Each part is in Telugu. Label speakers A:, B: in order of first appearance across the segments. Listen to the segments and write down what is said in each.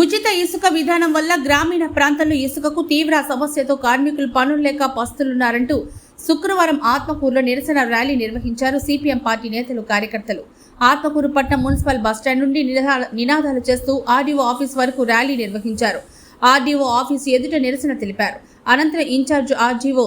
A: ఉచిత ఇసుక విధానం వల్ల గ్రామీణ ప్రాంతాల్లో ఇసుకకు తీవ్ర సమస్యతో కార్మికులు పనులు లేక పస్తులున్నారంటూ శుక్రవారం ఆత్మకూరులో నిరసన ర్యాలీ నిర్వహించారు సిపిఎం పార్టీ నేతలు కార్యకర్తలు. ఆత్మకూరు పట్టణం మున్సిపల్ బస్టాండ్ నుండి నినాదాలు చేస్తూ ఆర్డీఓ ఆఫీస్ వరకు ర్యాలీ నిర్వహించారు. ఆర్డీఓ ఆఫీసు ఎదుట నిరసన తెలిపారు. అనంతరం ఇన్ఛార్జ్ ఆర్జీఓ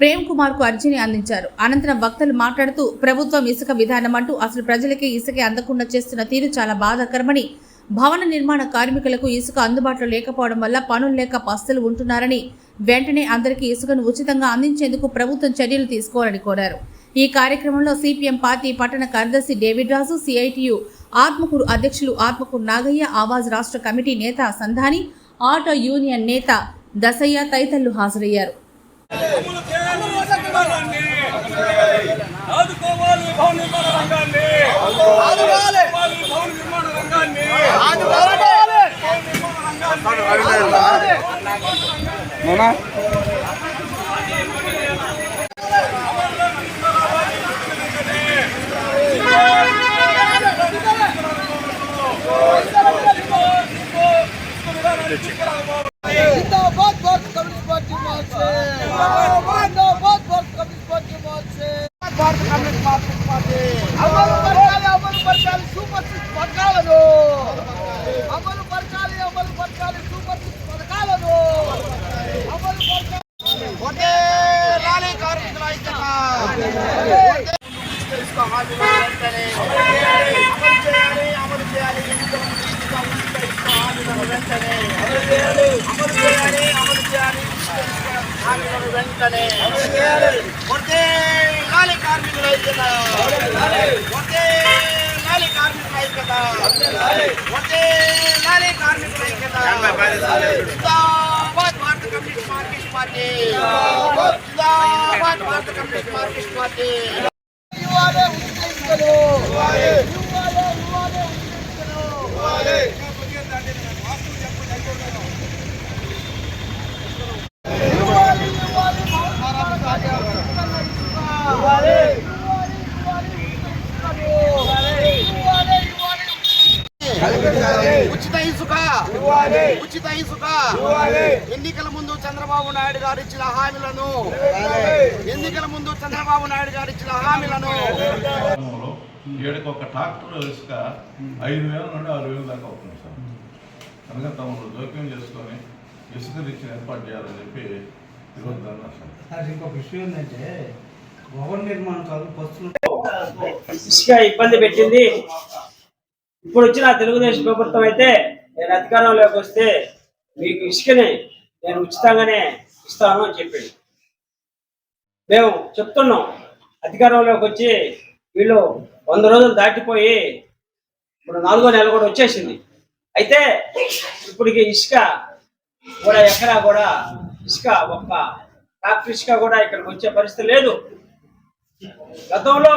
A: ప్రేమ్ కుమార్కు అర్జీని అందించారు. అనంతరం వక్తలు మాట్లాడుతూ ప్రభుత్వం ఇసుక విధానం అంటూ అసలు ప్రజలకే ఇసుక అందకుండా చేస్తున్న తీరు చాలా బాధాకరమని భవన నిర్మాణ కార్మికులకు ఇసుక అందుబాటులో లేకపోవడం వల్ల పనులు లేక పస్తులు ఉంటున్నారని వెంటనే అందరికీ ఇసుకను ఉచితంగా అందించేందుకు ప్రభుత్వం చర్యలు తీసుకోవాలని కోరారు. ఈ కార్యక్రమంలో సిపిఎం పార్టీ పట్టణ కార్యదర్శి డేవిడ్ రాజు సిఐటియు ఆత్మకూరు అధ్యక్షులు ఆత్మకూరు నాగయ్య ఆవాజ్ రాష్ట్ర కమిటీ నేత సంధాని ఆటో యూనియన్ నేత దసయ్య తదితరులు హాజరయ్యారు.
B: ఆదుకోవాలి భవన నిర్మాణ రంగాన్ని ఆదుకోవాలి భవన నిర్మాణ రంగాన్ని
C: భారత కమ్యూనిస్ట్ మార్క్సిస్ట్ పార్టీ జిందాబాద్ భారత కమ్యూనిస్ట్ మార్క్సిస్ట్ పార్టీ ఇవ్వాలి ఉచిత ఇసుకలు ఇవ్వాలి ఇవ్వాలి ఇవ్వాలి ఉచిత ఇసుకలు ఇవ్వాలి ఇవ్వాలి ఇవ్వాలి ఇవ్వాలి ఇవ్వాలి ఇవ్వాలి ఇవ్వాలి ఉచిత ఇసుక ఉచిత ఇసుక. ఎన్నికల ముందు చంద్రబాబు నాయుడు గారు ఇచ్చిన హామీలను. ఎన్నికల ముందు చంద్రబాబు నాయుడు గారు ఇచ్చిన హామీలను.
D: ఏడుకి ఒక ట్రాక్టర్ ఇసుక ఐదు వేల నుండి ఆరు వేల దాకా అవుతుంది సార్. కనుక తమను జోక్యం చేసుకొని ఇసుక ఇచ్చిన ఏర్పాటు చేయాలని చెప్పి ఈరోజు ధర్నా సార్
E: సార్ ఇంకొక విషయం ఏంటంటే భవన నిర్మాణకాలు పస్తులు
F: ఇసుక ఇబ్బంది పెట్టింది. ఇప్పుడు వచ్చిన తెలుగుదేశం ప్రభుత్వం అయితే నేను అధికారంలోకి వస్తే మీకు ఇసుకని నేను ఉచితంగానే ఇస్తాను అని చెప్పాడు. మేము చెప్తున్నాం అధికారంలోకి వచ్చి వీళ్ళు వంద రోజులు దాటిపోయి ఇప్పుడు నాలుగో నెల కూడా వచ్చేసింది. అయితే ఇప్పటికి ఇసుక కూడా ఎక్కడా కూడా ఇసుక ఒక్క ట్రాక్టర్ ఇసుక కూడా ఇక్కడికి వచ్చే పరిస్థితి లేదు. గతంలో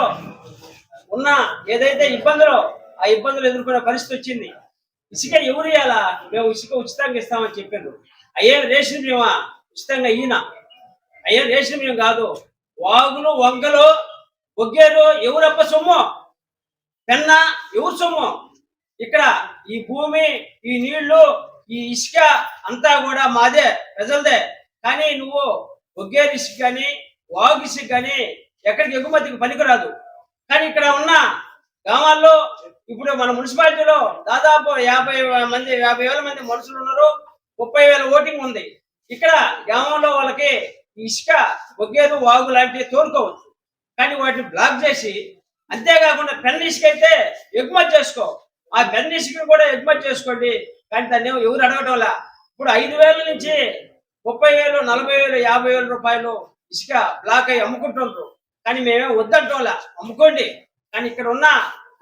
F: ఉన్న ఏదైతే ఇబ్బందులో ఆ ఇబ్బందులు ఎదుర్కొనే పరిస్థితి వచ్చింది ఇసుక ఎవరు ఇవ్వాలా మేము ఇసుక ఉచితంగా ఇస్తామని చెప్పారు. అయ్యే రేషన్ బియ్యమా ఉచితంగా ఈయన. అయ్యే రేషన్ బియ్యం కాదు. వాగులు వంగలు బొగ్గేరు ఎవరప్ప సొమ్ము? పెన్న ఎవరు సొమ్ము? ఇక్కడ ఈ భూమి ఈ నీళ్ళు ఈ ఇసుక అంతా కూడా మాదే ప్రజలదే. కానీ నువ్వు బొగ్గేరు ఇసుక కానీ వాగు ఇసుక కానీ ఎక్కడికి ఎగుమతికి పనికిరాదు. కానీ ఇక్కడ ఉన్న గ్రామాల్లో ఇప్పుడు మన మున్సిపాలిటీలో దాదాపు యాభై మంది యాభై వేల మంది మనుషులు ఉన్నారు. ముప్పై వేల ఓటింగ్ ఉంది. ఇక్కడ గ్రామంలో వాళ్ళకి ఇసుక ఒగ్గేరు వాగు లాంటివి తోరుకోవచ్చు కానీ వాటిని బ్లాక్ చేసి అంతేకాకుండా పెన్ ఇసుక అయితే ఎగుమతి చేసుకో. ఆ పెన్ ఇసుకను కూడా ఎగుమతి చేసుకోండి. కానీ దాన్ని ఏమో ఎవరు అడగటంలా ఇప్పుడు ఐదు వేల నుంచి ముప్పై వేలు నలభై వేలు యాభై వేల రూపాయలు ఇసుక బ్లాక్ అయ్యి అమ్ముకుంటుండ్రు. కానీ మేమే వద్దంటోలా అమ్ముకోండి. కానీ ఇక్కడ ఉన్న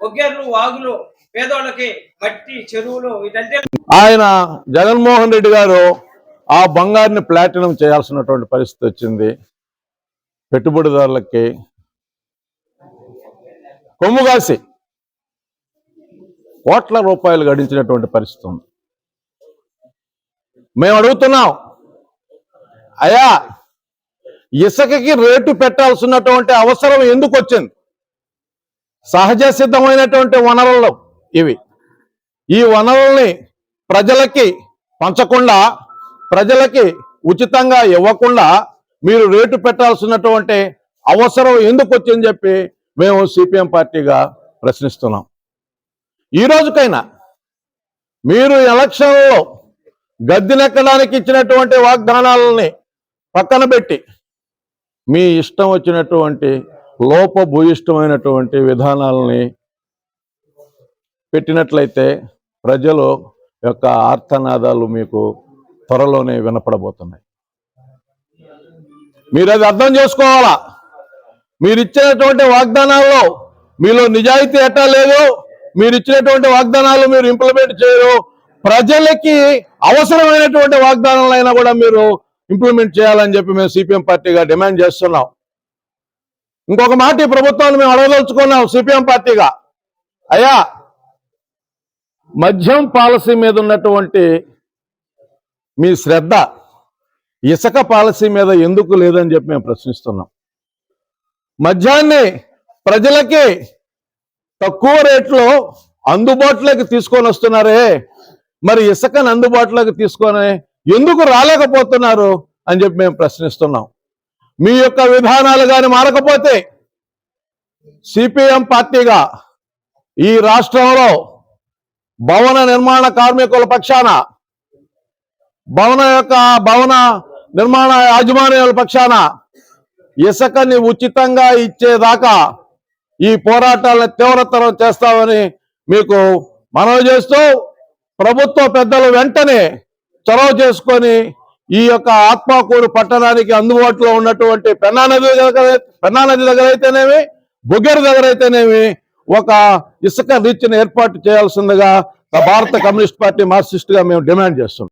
F: ఒగ్గేర్లు వాగులు పేదోళ్ళకి మట్టి చెరువులు వీటంటే
G: ఆయన జగన్మోహన్ రెడ్డి గారు ఆ బంగారుని ప్లాటినం చేయాల్సినటువంటి పరిస్థితి వచ్చింది. పెట్టుబడిదారులకి కొమ్ము కాసి కోట్ల రూపాయలు గడించినటువంటి పరిస్థితి ఉంది. మేము అడుగుతున్నాం అయ్యా ఇసుకకి రేటు పెట్టాల్సినటువంటి అవసరం ఎందుకు వచ్చింది? సహజ సిద్ధమైనటువంటి వనరులు ఇవి. ఈ వనరుల్ని ప్రజలకి పంచకుండా ప్రజలకి ఉచితంగా ఇవ్వకుండా మీరు రేటు పెట్టాల్సినటువంటి అవసరం ఎందుకు వచ్చిందని చెప్పి మేము సిపిఎం పార్టీగా ప్రశ్నిస్తున్నాం. ఈ రోజుకైనా మీరు ఎలక్షన్లో గద్దెనెక్కడానికి ఇచ్చినటువంటి వాగ్దానాలని పక్కన పెట్టి మీ ఇష్టం వచ్చినటువంటి లోపభూయిష్టమైనటువంటి విధానాలని పెట్టినట్లయితే ప్రజలు యొక్క ఆర్తనాదాలు మీకు త్వరలోనే వినపడబోతున్నాయి. మీరు అది అర్థం చేసుకోవాలా? మీరు ఇచ్చినటువంటి వాగ్దానాల్లో మీలో నిజాయితీ ఎట్టా లేదు? మీరు ఇచ్చినటువంటి వాగ్దానాలు మీరు ఇంప్లిమెంట్ చేయరు. ప్రజలకి అవసరమైనటువంటి వాగ్దానాలైనా కూడా మీరు ఇంప్లిమెంట్ చేయాలని చెప్పి మేము సిపిఎం పార్టీగా డిమాండ్ చేస్తున్నాం. ఇంకొక మాట ఈ ప్రభుత్వాన్ని మేము అడగదలుచుకున్నాం సిపిఎం పార్టీగా. అయ్యా మద్యం పాలసీ మీద ఉన్నటువంటి మీ శ్రద్ధ ఇసుక పాలసీ మీద ఎందుకు లేదని చెప్పి మేము ప్రశ్నిస్తున్నాం. మద్యాన్ని ప్రజలకి తక్కువ రేట్లో అందుబాటులోకి తీసుకొని వస్తున్నారే మరి ఇసుకను అందుబాటులోకి తీసుకొని ఎందుకు రాలేకపోతున్నారు అని చెప్పి మేము ప్రశ్నిస్తున్నాం. మీ యొక్క విధానాలు కానీ మారకపోతే సిపిఎం పార్టీగా ఈ రాష్ట్రంలో భవన నిర్మాణ కార్మికుల పక్షాన భవన యొక్క భవన నిర్మాణ యాజమాన్యాల పక్షాన ఇసుకని ఉచితంగా ఇచ్చేదాకా ఈ పోరాటాలను తీవ్రతరం చేస్తామని మీకు మనవి చేస్తూ ప్రభుత్వ పెద్దలు వెంటనే చొరవ చేసుకొని ఈ యొక్క ఆత్మకూరు పట్టణానికి అందుబాటులో ఉన్నటువంటి పెన్నా నది దగ్గర పెన్నా నది దగ్గర అయితేనేమి బుగ్గర దగ్గర అయితేనేమి ఒక ఇసుక రీచ్ని ఏర్పాటు చేయాల్సిందిగా భారత కమ్యూనిస్ట్ పార్టీ మార్క్సిస్ట్గా మేము డిమాండ్ చేస్తున్నాం.